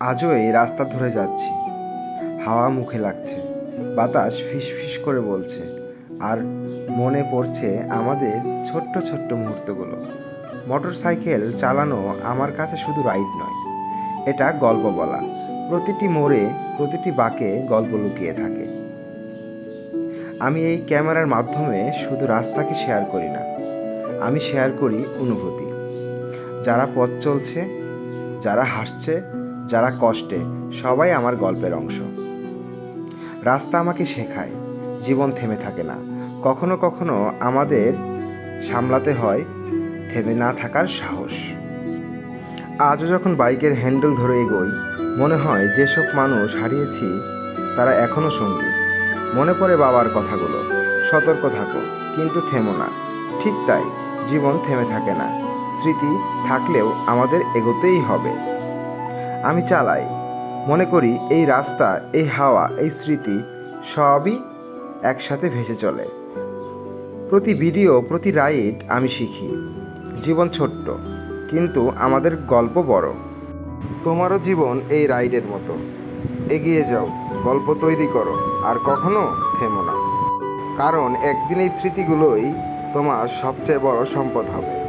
আজও এই রাস্তা ধরে যাচ্ছি। হাওয়া মুখে লাগছে, বাতাস ফিস ফিস করে বলছে, আর মনে পড়ছে আমাদের ছোট্ট ছোট্ট মুহূর্তগুলো। মোটর সাইকেল চালানো আমার কাছে শুধু রাইড নয়, এটা গল্প বলা। প্রতিটি মোড়ে, প্রতিটি বাঁকে গল্প লুকিয়ে থাকে। আমি এই ক্যামেরার মাধ্যমে শুধু রাস্তাকে শেয়ার করি না, আমি শেয়ার করি অনুভূতি। যারা পথ চলছে, যারা হাসছে যারা কষ্টে, সবাই আমার গল্পের অংশ। রাস্তা আমাকে শেখায়, জীবন থেমে থাকে না। কখনো কখনো আমাদের সামলাতে হয় থেমে না থাকার সাহস। আজও যখন বাইকের হ্যান্ডেল ধরে এগোই, মনে হয় যেসব মানুষ হারিয়েছি, তারা এখনও সঙ্গী। মনে পড়ে বাবার কথাগুলো, সতর্ক থাকো, কিন্তু থেমো না। ঠিক তাই, জীবন থেমে থাকে না। স্মৃতি থাকলেও আমাদের এগোতেই হবে। আমি চালাই। মনে করি এই রাস্তা, এই হাওয়া, এই স্মৃতি সবই একসাথে ভেসে চলে। প্রতি ভিডিও, প্রতি রাইড আমি শিখি। জীবন ছোট্ট, কিন্তু আমাদের গল্প বড়। তোমারও জীবন এই রাইডের মতো। এগিয়ে যাও, গল্প তৈরি করো, আর কখনো থেমো না। কারণ একদিন এই স্মৃতিগুলোই তোমার সবচেয়ে বড় সম্পদ হবে।